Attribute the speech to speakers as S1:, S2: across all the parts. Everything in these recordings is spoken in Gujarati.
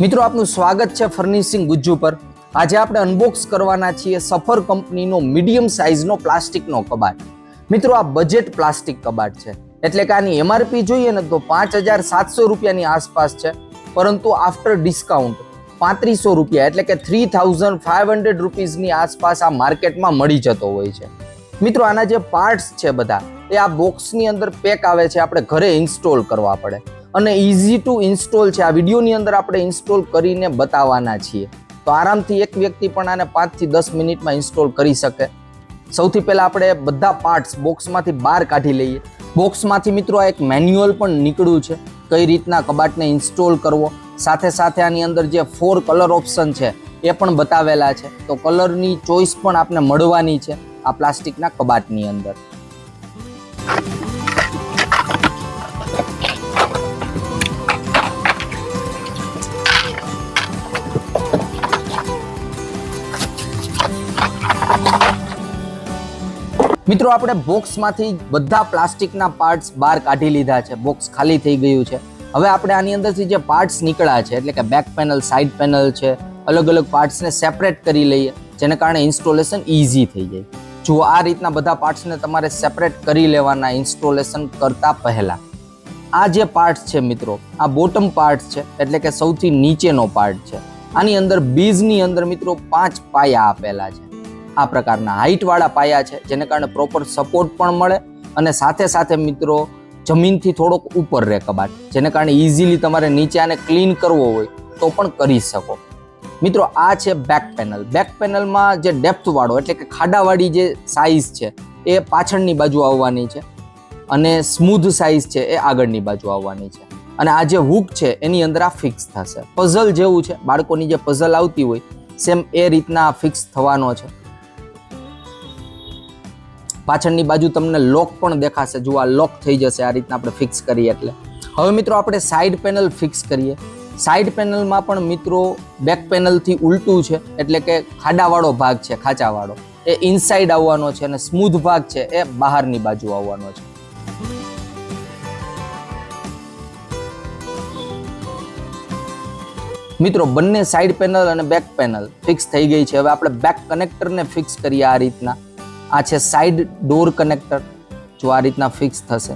S1: મિત્રો, આપનું સ્વાગત છે ફર્નિશિંગ ગુજ્જુ પર. આજે આપણે અનબોક્સ કરવાના છીએ સફર કંપનીનો મીડિયમ સાઇઝનો પ્લાસ્ટિકનો કબાટ. મિત્રો, આ બજેટ પ્લાસ્ટિક કબાટ છે. એટલે કે આની એમઆરપી જોઈએ ને તો પાંચ હજાર સાતસો રૂપિયાની આસપાસ છે. પરંતુ આફ્ટર ડિસ્કાઉન્ટ પાંત્રીસો રૂપિયા, એટલે કે થ્રી થાઉઝન્ડ ફાઇવ હંડ્રેડ રૂપીઝની આસપાસ આ માર્કેટમાં મળી જતો હોય છે. મિત્રો, આના જે પાર્ટ્સ છે બધા, એ આ બોક્સની અંદર પેક આવે છે, આપણે ઘરે ઇન્સ્ટોલ કરવા પડે. અને ઇઝી ટુ ઇન્સ્ટોલ છે. આ વિડીયોની અંદર આપણે ઇન્સ્ટોલ કરીને બતાવવાના છીએ. તો આરામથી એક વ્યક્તિ પણ આને પાંચથી દસ મિનિટમાં ઇન્સ્ટોલ કરી શકે. સૌથી પહેલાં આપણે બધા પાર્ટ્સ બોક્સમાંથી બહાર કાઢી લઈએ. બોક્સમાંથી મિત્રો આ એક મેન્યુઅલ પણ નીકળ્યું છે. કઈ રીતના કબાટને ઇન્સ્ટોલ કરવો. સાથે સાથે આની અંદર જે ફોર કલર ઓપ્શન છે, એ પણ બતાવેલા છે. તો કલરની ચોઈસ પણ આપને મળવાની છે આ પ્લાસ્ટિકના કબાટની અંદર. મિત્રો, આપણે બોક્સમાંથી બધા પ્લાસ્ટિકના પાર્ટ્સ બહાર કાઢી લીધા છે. બોક્સ ખાલી થઈ ગયું છે. હવે આપણે આની અંદરથી જે પાર્ટ્સ નીકળ્યા છે, એટલે કે બેક પેનલ સાઇડ પેનલ છે, અલગ અલગ પાર્ટ્સને સેપરેટ કરી લઈએ, જેને કારણે ઇન્સ્ટોલેશન ઇઝી થઈ જાય. જો આ રીતના બધા પાર્ટ્સને તમારે સેપરેટ કરી લેવાના ઇન્સ્ટોલેશન કરતા પહેલાં, આ જે પાર્ટ્સ છે મિત્રો, આ બોટમ પાર્ટ છે, એટલે કે સૌથી નીચેનો પાર્ટ છે. આની અંદર બીજની અંદર મિત્રો પાંચ પાયા આપેલા છે. આ પ્રકારના હાઇટવાળા પાયા છે, જેને કારણે પ્રોપર સપોર્ટ પણ મળે અને સાથે સાથે મિત્રો જમીનથી થોડોક ઉપર રહે કબાટ, જેને કારણે ઇઝીલી તમારે નીચે આને ક્લીન કરવો હોય તો પણ કરી શકો. મિત્રો, આ છે બેક પેનલ બેક પેનલમાં જે ડેપ્થવાળો એટલે કે ખાડાવાળી જે સાઇઝ છે, એ પાછળની બાજુ આવવાની છે અને સ્મૂધ સાઇઝ છે, એ આગળની બાજુ આવવાની છે. અને આ જે હુક છે, એની અંદર આ ફિક્સ થશે. પઝલ જેવું છે. બાળકોની જે પઝલ આવતી હોય સેમ એ રીતના ફિક્સ થવાનો છે. પાછળની બાજુ તમને લોક પણ દેખાશે. જો આ લોક થઈ જશે. આ રીતના આપણે ફિક્સ કરીએ એટલે. હવે મિત્રો આપણે સાઈડ પેનલ ફિક્સ કરીએ. સાઈડ પેનલમાં પણ મિત્રો બેક પેનલથી ઉલટું છે, એટલે કે ખાડાવાળો ભાગ છે, ખાંચાવાળો. એ ઇનસાઇડ આવવાનો છે અને સ્મૂધ ભાગ છે, એ બહારની બાજુ આવવાનો છે. મિત્રો, બંને સાઈડ પેનલ અને બેક પેનલ ફિક્સ થઈ ગઈ છે. હવે આપણે બેક કનેક્ટરને ફિક્સ કરીએ આ રીતના. આ છે સાઈડ ડોર કનેક્ટર જો આ રીતના ફિક્સ થશે.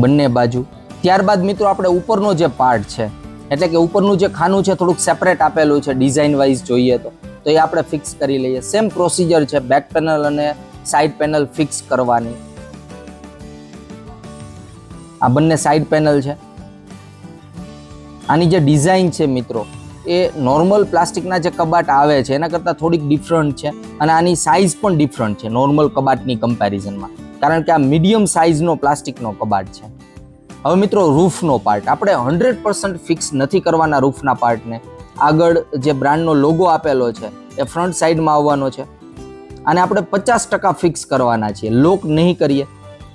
S1: બંને બાજુ. ત્યારબાદ મિત્રો આપણે ઉપરનો જે પાર્ટ છે, એટલે કે ઉપરનું જે ખાનું છે થોડુંક સેપરેટ આપેલું છે ડિઝાઇન વાઇઝ જોઈએ તો. તો એ આપણે ફિક્સ કરી લઈએ. સેમ પ્રોસિજર છે બેક પેનલ અને સાઈડ પેનલ ફિક્સ કરવાની. આ બંને સાઈડ પેનલ છે. આની જે ડિઝાઇન છે મિત્રો એ નોર્મલ પ્લાસ્ટિકના જે કબાટ આવે છે, એના કરતાં થોડીક ડિફરન્ટ છે અને આની સાઇઝ પણ ડિફરન્ટ છે નોર્મલ કબાટની કમ્પેરિઝનમાં કારણ કે આ મીડિયમ સાઇઝનો પ્લાસ્ટિકનો કબાટ છે. હવે મિત્રો રૂફનો પાર્ટ આપણે હંડ્રેડ પર્સન્ટ ફિક્સ નથી કરવાના રૂફના પાર્ટને આગળ જે બ્રાન્ડનો લોગો આપેલો છે, એ ફ્રન્ટ સાઈડમાં આવવાનો છે. અને આપણે પચાસ ટકા ફિક્સ કરવાના છીએ. લોક નહીં કરીએ.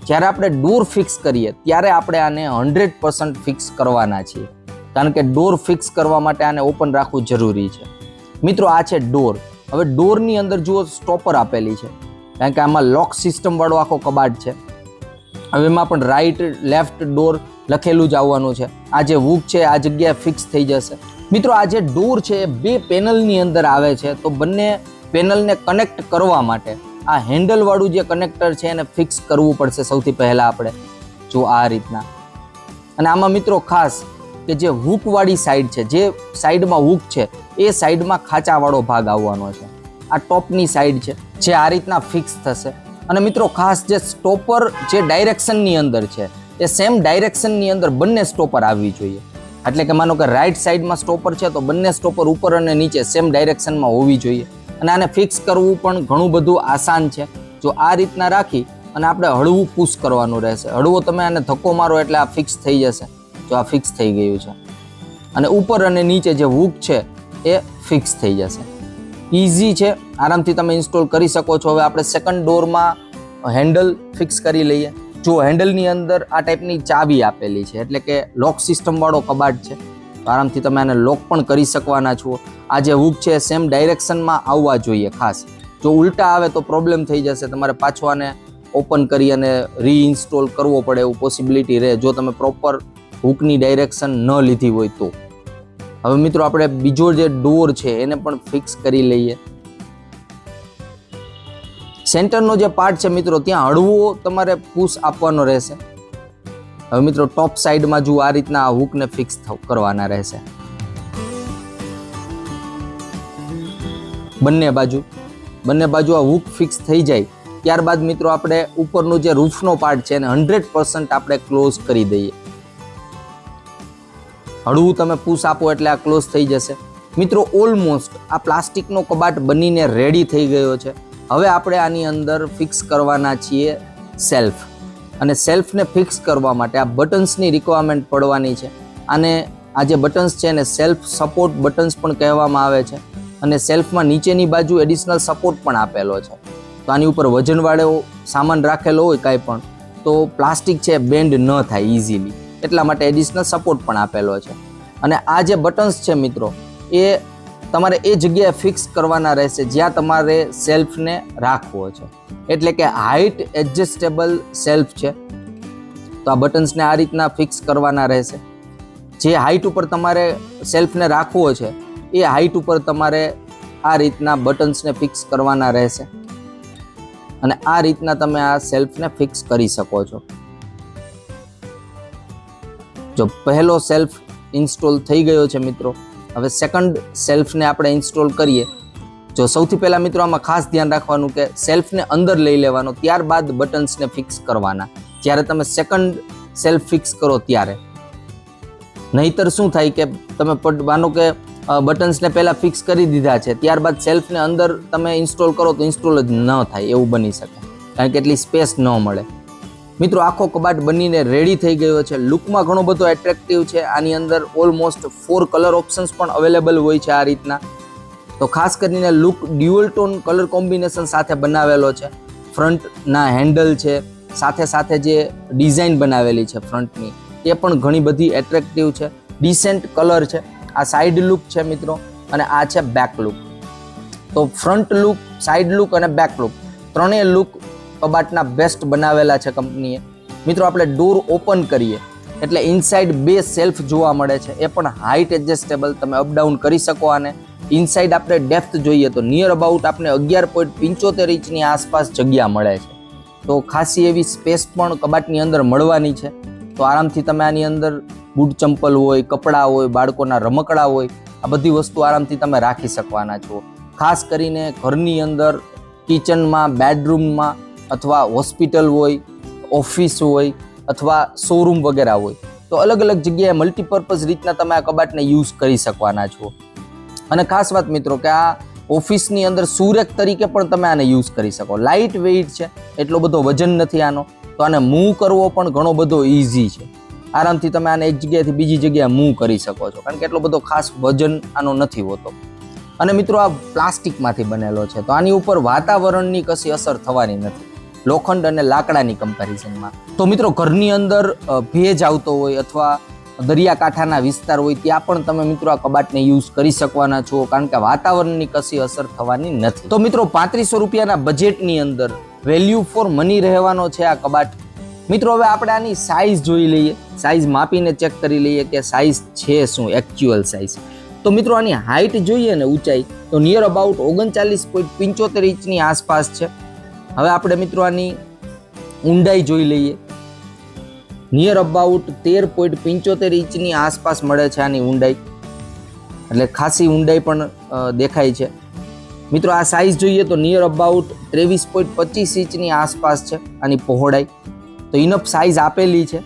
S1: જ્યારે આપણે ડોર ફિક્સ કરીએ, ત્યારે આપણે આને હંડ્રેડ પર્સન્ટ ફિક્સ કરવાના છીએ. કારણ કે ડોર ફિક્સ કરવા માટે આને ઓપન રાખવું જરૂરી છે. મિત્રો, આ છે ડોર હવે ડોરની અંદર જુઓ સ્ટોપર આપેલી છે. કારણ કે આમાં લોક સિસ્ટમવાળો આખો કબાટ છે. હવે એમાં પણ રાઈટ લેફ્ટ ડોર લખેલું જ આવવાનું છે. આ જે વૂક છે, આ જગ્યાએ ફિક્સ થઈ જશે. મિત્રો, આ જે ડોર છે, એ બે પેનલની અંદર આવે છે. તો બંને પેનલને કનેક્ટ કરવા માટે આ હેન્ડલવાળું જે કનેક્ટર છે, એને ફિક્સ કરવું પડશે સૌથી પહેલાં આપણે. જો આ રીતના. અને આમાં મિત્રો ખાસ કે જે હૂકવાળી સાઈડ છે, જે સાઈડમાં હૂક છે, એ સાઈડમાં ખાંચાવાળો ભાગ આવવાનો છે. આ ટોપની સાઈડ છે, જે આ રીતના ફિક્સ થશે. અને મિત્રો, ખાસ જે સ્ટોપર જે ડાયરેક્શનની અંદર છે, એ સેમ ડાયરેક્શનની અંદર બંને સ્ટોપર આવવી જોઈએ. એટલે કે માનો કે રાઈટ સાઈડમાં સ્ટોપર છે, તો બંને સ્ટોપર ઉપર અને નીચે સેમ ડાયરેક્શનમાં હોવી જોઈએ. અને આને ફિક્સ કરવું પણ ઘણું બધું આસાન છે. જો આ રીતના રાખી અને આપણે હળવું પુશ કરવાનું રહેશે. હળવો તમે આને ધક્કો મારો એટલે આ ફિક્સ થઈ જશે. જો આ ફિક્સ થઈ ગયું છે. અને ઉપર અને નીચે જે હુક છે, એ ફિક્સ થઈ જશે. ઇઝી છે. આરામથી તમે ઇન્સ્ટોલ કરી શકો છો. હવે આપણે સેકન્ડ ડોરમાં હેન્ડલ ફિક્સ કરી લઈએ. જો હેન્ડલની અંદર આ ટાઈપની ચાવી આપેલી છે, એટલે કે લોક સિસ્ટમવાળો કબાટ છે, તો આરામથી તમે આને લોક પણ કરી શકવાના છો. આ જે હુક છે સેમ ડાયરેક્શનમાં આવવા જોઈએ ખાસ. જો ઉલટા આવે તો પ્રોબ્લેમ થઈ જશે. તમારે પાછો આને ઓપન કરી અને રીઇન્સ્ટોલ કરવો પડે, એવું પોસિબિલિટી રહે. જો તમે પ્રોપર હૂકની ડાયરેક્શન ન લીધી હોય તો. હવે મિત્રો આપણે બીજો જે ડોર છે એને પણ ફિક્સ કરી લઈએ. સેન્ટરનો જે પાર્ટ છે મિત્રો, ત્યાં હળવો તમારે પુશ આપવાનો રહેશે. હવે મિત્રો ટોપ સાઈડમાં જુઓ આ રીતના આ હૂકને ફિક્સ કરવાના રહેશે. બંને બાજુ. બંને બાજુ આ હૂક ફિક્સ થઈ જાય. ત્યારબાદ મિત્રો આપણે ઉપરનું જે રૂફનો પાર્ટ છે એને હંડ્રેડ આપણે ક્લોઝ કરી દઈએ. હળવું તમે પુશ આપો એટલે આ ક્લોઝ થઈ જશે. મિત્રો ઓલમોસ્ટ આ પ્લાસ્ટિકનો કબાટ બનીને રેડી થઈ ગયો છે. હવે આપણે આની અંદર ફિક્સ કરવાના છીએ સેલ્ફ અને સેલ્ફને ફિક્સ કરવા માટે આ બટન્સની રિક્વાયરમેન્ટ પડવાની છે. અને આ જે બટન્સ છે એને સેલ્ફ સપોર્ટ બટન્સ પણ કહેવામાં આવે છે. અને સેલ્ફમાં નીચેની બાજુ એડિશનલ સપોર્ટ પણ આપેલો છે. તો આની ઉપર વજનવાળો સામાન રાખેલો હોય કાંઈ પણ, તો પ્લાસ્ટિક છે બેન્ડ ન થાય ઇઝીલી એટલા માટે એડિશનલ સપોર્ટ પણ આપેલો છે. અને આ જે બટન્સ છે મિત્રો, એ તમારે એ જગ્યાએ ફિક્સ કરવાના રહેશે જ્યાં તમારે સેલ્ફને રાખવો છે. એટલે કે હાઇટ એડજસ્ટેબલ સેલ્ફ છે. તો આ બટન્સને આ રીતના ફિક્સ કરવાના રહેશે. જે હાઇટ ઉપર તમારે સેલ્ફને રાખવો છે, એ હાઇટ ઉપર તમારે આ રીતના બટન્સને ફિક્સ કરવાના રહેશે. અને આ રીતના તમે આ સેલ્ફને ફિક્સ કરી શકો છો. જો પહેલો સેલ્ફ ઇન્સ્ટોલ થઈ ગયો છે મિત્રો, હવે સેકન્ડ સેલ્ફને આપણે ઇન્સ્ટોલ કરીએ. જો સૌથી પહેલાં મિત્રો આમાં ખાસ ધ્યાન રાખવાનું કે સેલ્ફને અંદર લઈ લેવાનો, ત્યારબાદ બટન્સને ફિક્સ કરવાના. જ્યારે તમે સેકન્ડ સેલ્ફ ફિક્સ કરો ત્યારે. નહીતર શું થાય કે તમે માનો કે બટન્સને પહેલાં ફિક્સ કરી દીધા છે, ત્યારબાદ સેલ્ફને અંદર તમે ઇન્સ્ટોલ કરો તો ઇન્સ્ટોલ જ ન થાય, એવું બની શકે. કારણ કે એટલી સ્પેસ ન મળે. મિત્રો, આખો કબાટ બનીને રેડી થઈ ગયો છે. લુકમાં ઘણો બધો એટ્રેક્ટિવ છે. આની અંદર ઓલમોસ્ટ ફોર કલર ઓપ્શન્સ પણ અવેલેબલ હોય છે આ રીતના. તો ખાસ કરીને look dual tone colour combination સાથે બનાવેલો છે. ફ્રન્ટના હેન્ડલ છે. સાથે સાથે જે ડિઝાઇન બનાવેલી છે ફ્રન્ટની તે પણ ઘણી બધી એટ્રેક્ટિવ છે. ડિસેન્ટ કલર છે. આ સાઈડ લુક છે મિત્રો, અને આ છે બેક લુક તો ફ્રન્ટ લુક સાઈડ લુક અને બેક લુક ત્રણેય લુક કબાટના બેસ્ટ બનાવેલા છે કંપનીએ. મિત્રો, આપણે ડોર ઓપન કરીએ. એટલે ઇનસાઇડ બે સેલ્ફ જોવા મળે છે. એ પણ હાઇટ એડજસ્ટેબલ તમે અપડાઉન કરી શકો આને. ઇનસાઇડ આપણે ડેપ્થ જોઈએ તો નિયર અબાઉટ આપણે અગિયાર પોઈન્ટ પંચોતેર ઇંચની આસપાસ જગ્યા મળે છે. તો ખાસી એવી સ્પેસ પણ કબાટની અંદર મળવાની છે. તો આરામથી તમે આની અંદર બૂટ ચંપલ હોય, કપડાં હોય, બાળકોના રમકડા હોય, આ બધી વસ્તુ આરામથી તમે રાખી શકવાના છો. ખાસ કરીને ઘરની અંદર કિચનમાં બેડરૂમમાં અથવા હોસ્પિટલ હોય, ઓફિસ હોય, અથવા શોરૂમ વગેરે હોય, તો અલગ અલગ જગ્યાએ મલ્ટીપર્પઝ રીતના તમે આ કબાટને યુઝ કરી શકવાના છો. અને ખાસ વાત મિત્રો કે આ ઓફિસની અંદર સુરેક તરીકે પણ તમે આને યુઝ કરી શકો. લાઇટ વેઇટ છે, એટલો બધો વજન નથી આનો, તો આને મૂવ કરવો પણ ઘણો બધો ઇઝી છે. આરામથી તમે આને એક જગ્યાએથી બીજી જગ્યાએ મૂવ કરી શકો છો, કારણ કે એટલો બધો ખાસ વજન આનો નથી હોતો. અને મિત્રો આ પ્લાસ્ટિકમાંથી બનેલો છે, તો આની ઉપર વાતાવરણની કશી અસર થવાની નથી. લોખંડ અને લાકડાની કમ્પેરિઝનમાં તો મિત્રો, ઘરની અંદર ભેજ આવતો હોય અથવા દરિયાકાંઠાના વિસ્તાર હોય, ત્યાં પણ તમે મિત્રો આ કબાટને યુઝ કરી શકવાના છો, કારણ કે વાતાવરણની કશી અસર થવાની નથી. તો મિત્રો, પાંત્રીસો રૂપિયાના બજેટની અંદર વેલ્યુ ફોર મની રહેવાનો છે આ કબાટ. મિત્રો, હવે આપણે આની સાઇઝ જોઈ લઈએ. સાઇઝ માપીને ચેક કરી લઈએ કે સાઇઝ છે શું એકચ્યુઅલ સાઇઝ તો મિત્રો, આની હાઇટ જોઈએ ને ઊંચાઈ, તો નિયર અબાઉટ ઓગણચાલીસ પોઈન્ટ પંચોતેર ઇંચની આસપાસ છે. હવે આપણે મિત્રો આની ઊંડાઈ જોઈ લઈએ. નિયર અબાઉટ તેર પોઈન્ટ પંચોતેર ઇંચની આસપાસ મળે છે આની ઊંડાઈ. એટલે ખાસી ઊંડાઈ પણ દેખાય છે. મિત્રો આ સાઇઝ જોઈએ તો નિયર અબાઉટ ત્રેવીસ પોઈન્ટ પચીસ ઇંચની આસપાસ છે આની પહોળાઈ. તો ઇનફ સાઇઝ આપેલી છે.